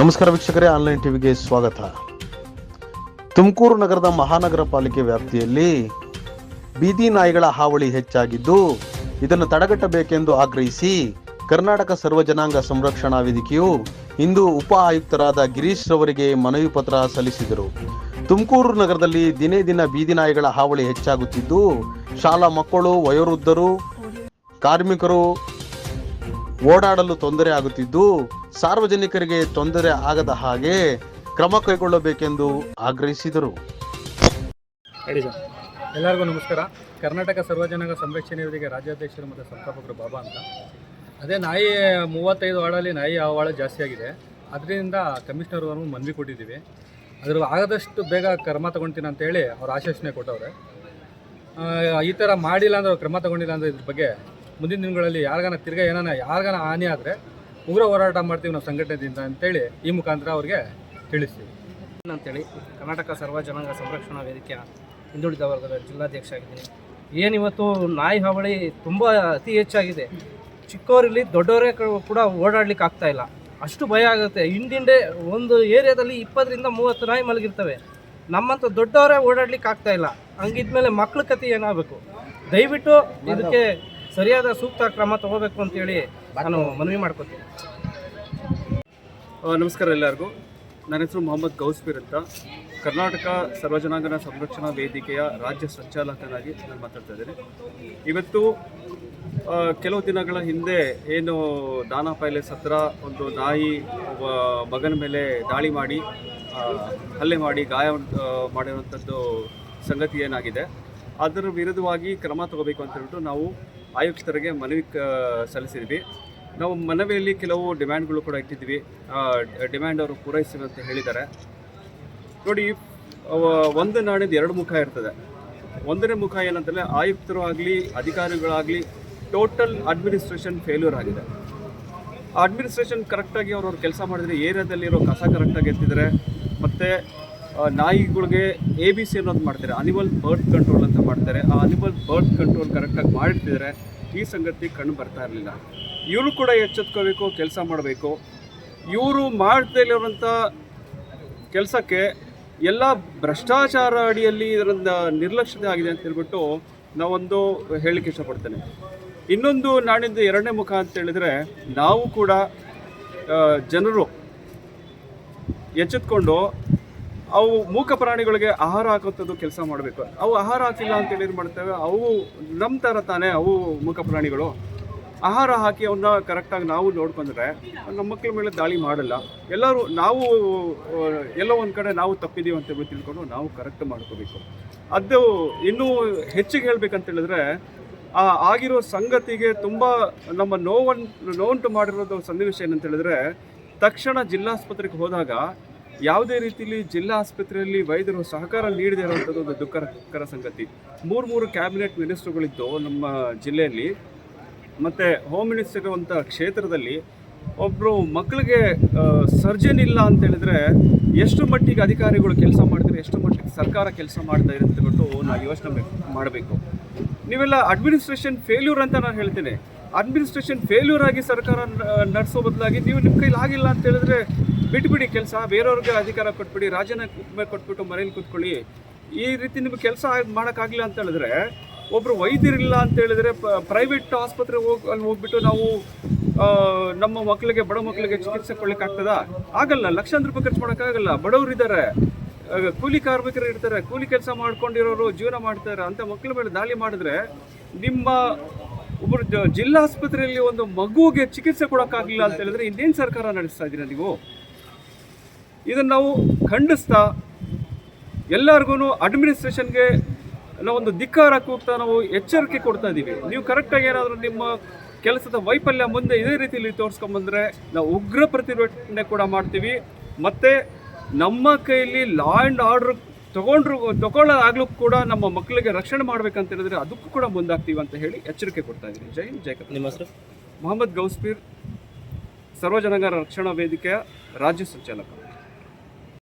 ನಮಸ್ಕಾರ ವೀಕ್ಷಕರೇ, ಆನ್ಲೈನ್ ಟಿವಿಗೆ ಸ್ವಾಗತ. ತುಮಕೂರು ನಗರದ ಮಹಾನಗರ ಪಾಲಿಕೆ ವ್ಯಾಪ್ತಿಯಲ್ಲಿ ಬೀದಿ ನಾಯಿಗಳ ಹಾವಳಿ ಹೆಚ್ಚಾಗಿದ್ದು, ಇದನ್ನು ತಡೆಗಟ್ಟಬೇಕೆಂದು ಆಗ್ರಹಿಸಿ ಕರ್ನಾಟಕ ಸರ್ವ ಜನಾಂಗ ಸಂರಕ್ಷಣಾ ವೇದಿಕೆಯು ಇಂದು ಉಪ ಆಯುಕ್ತರಾದ ಗಿರೀಶ್ ರವರಿಗೆ ಮನವಿ ಪತ್ರ ಸಲ್ಲಿಸಿದರು. ತುಮಕೂರು ನಗರದಲ್ಲಿ ದಿನೇ ದಿನ ಬೀದಿ ನಾಯಿಗಳ ಹಾವಳಿ ಹೆಚ್ಚಾಗುತ್ತಿದ್ದು, ಶಾಲಾ ಮಕ್ಕಳು, ವಯೋವೃದ್ಧರು, ಕಾರ್ಮಿಕರು ಓಡಾಡಲು ತೊಂದರೆ ಆಗುತ್ತಿದ್ದು ಸಾರ್ವಜನಿಕರಿಗೆ ತೊಂದರೆ ಆಗದ ಹಾಗೆ ಕ್ರಮ ಕೈಗೊಳ್ಳಬೇಕೆಂದು ಆಗ್ರಹಿಸಿದರು. ಎಲ್ಲರಿಗೂ ನಮಸ್ಕಾರ. ಕರ್ನಾಟಕ ಸರ್ವಜನಾಂಗ ಸಂರಕ್ಷಣೆ ವೇದಿಕೆ ರಾಜ್ಯಾಧ್ಯಕ್ಷರು ಮತ್ತು ಸಂಸ್ಥಾಪಕರು ಬಾಬಾ ಅಂತ. ಅದೇ ನಾಯಿ ಮೂವತ್ತೈದು ವಾರ್ಡಲ್ಲಿ ನಾಯಿ ಆವಾಳ ಜಾಸ್ತಿ ಆಗಿದೆ. ಅದರಿಂದ ಕಮಿಷನರ್ ಅವರು ಮನವಿ ಕೊಟ್ಟಿದ್ದೀವಿ. ಅದ್ರ ಆಗದಷ್ಟು ಬೇಗ ಕ್ರಮ ತಗೊಳ್ತೀನಿ ಅಂತ ಹೇಳಿ ಅವ್ರು ಆಶ್ವಾಸನೆ ಕೊಟ್ಟವ್ರೆ. ಈ ಥರ ಮಾಡಿಲ್ಲ ಅಂದ್ರೆ ಕ್ರಮ ತಗೊಂಡಿಲ್ಲ ಅಂದರೆ ಇದ್ರ ಬಗ್ಗೆ ಮುಂದಿನ ದಿನಗಳಲ್ಲಿ ಯಾರಿಗಾನ ತಿರ್ಗಾ ಏನಾನ ಯಾರಿಗಾನ ಹಾನಿ ಆದರೆ ಉಗ್ರ ಹೋರಾಟ ಮಾಡ್ತೀವಿ ನಾವು ಸಂಘಟನೆಯಿಂದ ಅಂತೇಳಿ ಈ ಮುಖಾಂತರ ಅವ್ರಿಗೆ ತಿಳಿಸ್ತೀವಿ. ಅಂತೇಳಿ ಕರ್ನಾಟಕ ಸರ್ವ ಜನಾಂಗ ಸಂರಕ್ಷಣಾ ವೇದಿಕೆಯ ಹಿಂದುಳಿದ ವರ್ಗದ ಜಿಲ್ಲಾಧ್ಯಕ್ಷ ಆಗಿದ್ದೀನಿ ಏನಿವತ್ತು ನಾಯಿ ಹಾವಳಿ ತುಂಬ ಅತಿ ಹೆಚ್ಚಾಗಿದೆ. ಚಿಕ್ಕವರಲ್ಲಿ ದೊಡ್ಡವರೇ ಕೂಡ ಓಡಾಡ್ಲಿಕ್ಕೆ ಆಗ್ತಾ ಇಲ್ಲ. ಅಷ್ಟು ಭಯ ಆಗುತ್ತೆ. ಹಿಂದಿಂಡೆ ಒಂದು ಏರಿಯಾದಲ್ಲಿ ಇಪ್ಪತ್ತರಿಂದ ಮೂವತ್ತು ನಾಯಿ ಮಲಗಿರ್ತವೆ. ನಮ್ಮಂತ ದೊಡ್ಡವರೇ ಓಡಾಡ್ಲಿಕ್ಕೆ ಆಗ್ತಾ ಇಲ್ಲ. ಹಂಗಿದ್ಮೇಲೆ ಮಕ್ಳ ಕತೆ ಏನಾಗಬೇಕು? ದಯವಿಟ್ಟು ಇದಕ್ಕೆ ಸರಿಯಾದ ಸೂಕ್ತ ಕ್ರಮ ತಗೋಬೇಕು ಅಂತೇಳಿ ನಾನು ಮನವಿ ಮಾಡ್ಕೊತೀನಿ. ನಮಸ್ಕಾರ ಎಲ್ಲರಿಗೂ. ನನ್ನ ಹೆಸರು ಮೊಹಮ್ಮದ್ ಗೌಸ್ಪೀರ್ ಅಂತ. ಕರ್ನಾಟಕ ಸರ್ವಜನಾಂಗನ ಸಂರಕ್ಷಣಾ ವೇದಿಕೆಯ ರಾಜ್ಯ ಸಂಚಾಲಕನಾಗಿ ನಾನು ಮಾತಾಡ್ತಾ ಇದ್ದೀನಿ. ಇವತ್ತು ಕೆಲವು ದಿನಗಳ ಹಿಂದೆ ಏನು ದಾನಾ ಪೈಲೆಸ್ ಹತ್ರ ಒಂದು ನಾಯಿ, ಒಬ್ಬ ಮಗನ ಮೇಲೆ ದಾಳಿ ಮಾಡಿ ಹಲ್ಲೆ ಮಾಡಿ, ಗಾಯ ಮಾಡಿರುವಂಥದ್ದು ಸಂಗತಿ ಏನಾಗಿದೆ, ಅದರ ವಿರುದ್ಧವಾಗಿ ಕ್ರಮ ತಗೋಬೇಕು ಅಂತ ಹೇಳ್ಬಿಟ್ಟು ನಾವು ಆಯುಕ್ತರಿಗೆ ಮನವಿ ಸಲ್ಲಿಸಿದ್ವಿ. ನಾವು ಮನವಿಯಲ್ಲಿ ಕೆಲವು ಡಿಮ್ಯಾಂಡ್ಗಳು ಕೂಡ ಇಟ್ಟಿದ್ವಿ ಡಿಮ್ಯಾಂಡ್ ಅವರು ಪೂರೈಸಿವೆ ಅಂತ ಹೇಳಿದ್ದಾರೆ. ನೋಡಿ ಒಂದು ನಾಣ್ಯದ ಎರಡು ಮುಖ ಇರ್ತದೆ. ಒಂದನೇ ಮುಖ ಏನಂತಂದರೆ ಆಯುಕ್ತರು ಆಗಲಿ, ಅಧಿಕಾರಿಗಳಾಗಲಿ ಟೋಟಲ್ ಅಡ್ಮಿನಿಸ್ಟ್ರೇಷನ್ ಫೇಲ್ಯೂರ್ ಆಗಿದೆ. ಅಡ್ಮಿನಿಸ್ಟ್ರೇಷನ್ ಕರೆಕ್ಟಾಗಿ ಅವ್ರವ್ರ ಕೆಲಸ ಮಾಡಿದರೆ ಏರಿಯಾದಲ್ಲಿರೋ ಕಸ ಕರೆಕ್ಟಾಗಿ ಎತ್ತಿದ್ದಾರೆ. ಮತ್ತು ನಾಯಿಗಳಿಗೆ ಎ ಬಿ ಸಿ ಅನ್ನೋದು ಮಾಡ್ತಾರೆ? ಅನಿಮಲ್ ಬರ್ತ್ ಕಂಟ್ರೋಲ್ ಅಂತ ಮಾಡ್ತಾರೆ. ಆ ಅನಿಮಲ್ ಬರ್ತ್ ಕಂಟ್ರೋಲ್ ಕರೆಕ್ಟಾಗಿ ಮಾಡ್ತಿದ್ರೆ ಈ ಸಂಗತಿ ಕಣ್ಣು ಬರ್ತಾ ಇರಲಿಲ್ಲ. ಇವರು ಕೂಡ ಎಚ್ಚೆತ್ಕೋಬೇಕು, ಕೆಲಸ ಮಾಡಬೇಕು. ಇವರು ಮಾಡ್ತಾ ಇರೋಂಥ ಕೆಲಸಕ್ಕೆ ಎಲ್ಲ ಭ್ರಷ್ಟಾಚಾರ ಅಡಿಯಲ್ಲಿ ಇದರಿಂದ ನಿರ್ಲಕ್ಷ್ಯತೆ ಆಗಿದೆ ಅಂತ ಹೇಳ್ಬಿಟ್ಟು ನಾವೊಂದು ಹೇಳಲಿಕ್ಕೆ ಇಷ್ಟಪಡ್ತೇನೆ. ಇನ್ನೊಂದು ನಾಣಿಂದ ಎರಡನೇ ಮುಖ ಅಂತ ಹೇಳಿದರೆ ನಾವು ಕೂಡ ಜನರು ಎಚ್ಚೆತ್ಕೊಂಡು ಅವು ಮೂಕ ಪ್ರಾಣಿಗಳಿಗೆ ಆಹಾರ ಹಾಕುವಂಥದ್ದು ಕೆಲಸ ಮಾಡಬೇಕು. ಅವು ಆಹಾರ ಹಾಕಿಲ್ಲ ಅಂತೇಳಿ ಏನು ಮಾಡ್ತೇವೆ? ಅವು ನಮ್ಮ ಥರ ತಾನೇ ಅವು ಮೂಕ ಪ್ರಾಣಿಗಳು. ಆಹಾರ ಹಾಕಿ ಅವನ್ನ ಕರೆಕ್ಟಾಗಿ ನಾವು ನೋಡ್ಕೊಂಡ್ರೆ ನಮ್ಮ ಮಕ್ಕಳ ಮೇಲೆ ದಾಳಿ ಮಾಡಲ್ಲ. ಎಲ್ಲರೂ ನಾವು ಎಲ್ಲೋ ಒಂದು ಕಡೆ ನಾವು ತಪ್ಪಿದ್ದೀವಿ ಅಂತ ಹೇಳಿ ತಿಳ್ಕೊಂಡು ನಾವು ಕರೆಕ್ಟ್ ಮಾಡ್ಕೋಬೇಕು. ಅದು ಇನ್ನೂ ಹೆಚ್ಚಿಗೆ ಹೇಳ್ಬೇಕಂತ ಹೇಳಿದ್ರೆ, ಆ, ಆಗಿರೋ ಸಂಗತಿಗೆ ತುಂಬ ನಮ್ಮ ನೋವನ್ನು ನೋವುಂಟು ಮಾಡಿರೋದು ಸನ್ನಿವೇಶ ಏನಂತ ಹೇಳಿದ್ರೆ, ತಕ್ಷಣ ಜಿಲ್ಲಾಸ್ಪತ್ರೆಗೆ ಹೋದಾಗ ಯಾವುದೇ ರೀತಿಯಲ್ಲಿ ಜಿಲ್ಲಾ ಆಸ್ಪತ್ರೆಯಲ್ಲಿ ವೈದ್ಯರು ಸಹಕಾರ ನೀಡದೇ ಇರುವಂಥದ್ದು ಒಂದು ದುಃಖಕರ ಸಂಗತಿ. ಮೂರು ಮೂರು ಕ್ಯಾಬಿನೆಟ್ ಮಿನಿಸ್ಟ್ರುಗಳಿದ್ದು ನಮ್ಮ ಜಿಲ್ಲೆಯಲ್ಲಿ, ಮತ್ತು ಹೋಮ್ ಮಿನಿಸ್ಟರ್ ಇರುವಂಥ ಕ್ಷೇತ್ರದಲ್ಲಿ ಒಬ್ಬರು ಮಕ್ಕಳಿಗೆ ಸರ್ಜನ್ ಇಲ್ಲ ಅಂತ ಹೇಳಿದ್ರೆ ಎಷ್ಟು ಮಟ್ಟಿಗೆ ಅಧಿಕಾರಿಗಳು ಕೆಲಸ ಮಾಡ್ತಾರೆ ಎಷ್ಟು ಮಟ್ಟಿಗೆ ಸರ್ಕಾರ ಕೆಲಸ ಮಾಡ್ತಾ ಇರುತ್ತೆ ಅಂತ ನಾವು ಯೋಚನೆ ಮಾಡಬೇಕು. ನೀವೆಲ್ಲ ಅಡ್ಮಿನಿಸ್ಟ್ರೇಷನ್ ಫೇಲ್ಯೂರ್ ಅಂತ ನಾನು ಹೇಳ್ತೇನೆ. ಅಡ್ಮಿನಿಸ್ಟ್ರೇಷನ್ ಫೇಲ್ಯೂರ್ ಆಗಿ ಸರ್ಕಾರ ನಡೆಸೋ ಬದಲಾಗಿ ನೀವು ನಿಮ್ಮ ಕೈಲಿ ಆಗಿಲ್ಲ ಅಂತ ಹೇಳಿದ್ರೆ ಬಿಟ್ಬಿಡಿ ಕೆಲಸ, ಬೇರೆಯವ್ರಿಗೆ ಅಧಿಕಾರ ಕೊಟ್ಬಿಡಿ, ರಾಜನ ಕೊಟ್ಬಿಟ್ಟು ಮನೇಲಿ ಕೂತ್ಕೊಳ್ಳಿ. ಈ ರೀತಿ ನಿಮ್ಗೆ ಕೆಲಸ ಮಾಡೋಕ್ಕಾಗಲಿಲ್ಲ ಅಂತ ಹೇಳಿದ್ರೆ, ಒಬ್ರು ವೈದ್ಯರಿಲ್ಲ ಅಂತ ಹೇಳಿದ್ರೆ ಪ್ರೈವೇಟ್ ಆಸ್ಪತ್ರೆ ಹೋಗಿ, ಅಲ್ಲಿ ಹೋಗ್ಬಿಟ್ಟು ನಾವು ನಮ್ಮ ಮಕ್ಕಳಿಗೆ ಬಡ ಮಕ್ಕಳಿಗೆ ಚಿಕಿತ್ಸೆ ಕೊಡ್ಲಿಕ್ಕೆ ಆಗ್ತದಾ? ಆಗಲ್ಲ, ಲಕ್ಷಾಂತರ ರೂಪಾಯಿ ಖರ್ಚು ಮಾಡೋಕ್ಕಾಗಲ್ಲ ಬಡವರು ಇದ್ದಾರೆ. ಕೂಲಿ ಕಾರ್ಮಿಕರು ಇರ್ತಾರೆ. ಕೂಲಿ ಕೆಲಸ ಮಾಡ್ಕೊಂಡಿರೋರು ಜೀವನ ಮಾಡ್ತಾರೆ ಅಂತ ಮಕ್ಕಳ ಮೇಲೆ ದಾಳಿ ಮಾಡಿದ್ರೆ ನಿಮ್ಮ ಒಬ್ಬರು ಜಿಲ್ಲಾಸ್ಪತ್ರೆಯಲ್ಲಿ ಒಂದು ಮಗುವಿಗೆ ಚಿಕಿತ್ಸೆ ಕೊಡೋಕ್ಕಾಗಲಿಲ್ಲ ಅಂತ ಹೇಳಿದ್ರೆ ಇನ್ನೇನು ಸರ್ಕಾರ ನಡೆಸ್ತಾ ಇದ್ದೀರಾ ನೀವು? ಇದನ್ನು ನಾವು ಖಂಡಿಸ್ತಾ ಎಲ್ಲರಿಗೂ ಅಡ್ಮಿನಿಸ್ಟ್ರೇಷನ್ಗೆ ಒಂದು ಧಿಕ್ಕಾರ ಕೂಗ್ತಾ ನಾವು ಎಚ್ಚರಿಕೆ ಕೊಡ್ತಾ ಇದ್ದೀವಿ. ನೀವು ಕರೆಕ್ಟಾಗಿ ಏನಾದರೂ ನಿಮ್ಮ ಕೆಲಸದ ವೈಫಲ್ಯ ಮುಂದೆ ಇದೇ ರೀತಿಯಲ್ಲಿ ತೋರಿಸ್ಕೊಂಬಂದರೆ ನಾವು ಉಗ್ರ ಪ್ರತಿಭಟನೆ ಕೂಡ ಮಾಡ್ತೀವಿ. ಮತ್ತು ನಮ್ಮ ಕೈಯಲ್ಲಿ ಲಾ ಆ್ಯಂಡ್ ಆರ್ಡ್ರ್ ತಗೊಂಡ್ರು ತಗೊಳ್ಳೋದಾಗ್ಲೂ ಕೂಡ ನಮ್ಮ ಮಕ್ಕಳಿಗೆ ರಕ್ಷಣೆ ಮಾಡ್ಬೇಕಂತ ಹೇಳಿದ್ರೆ ಅದಕ್ಕೂ ಕೂಡ ಮುಂದಾಗ್ತೀವಿ ಅಂತ ಹೇಳಿ ಎಚ್ಚರಿಕೆ ಕೊಡ್ತಾ ಇದ್ದೀನಿ. ಜೈ ಜೈ ನಿಮ್ಮ ಹೆಸರು? ಮೊಹಮ್ಮದ್ ಗೌಸ್ಪೀರ್ ಸರ್ವಜನಗರ ರಕ್ಷಣಾ ವೇದಿಕೆಯ ರಾಜ್ಯ ಸಂಚಾಲಕ.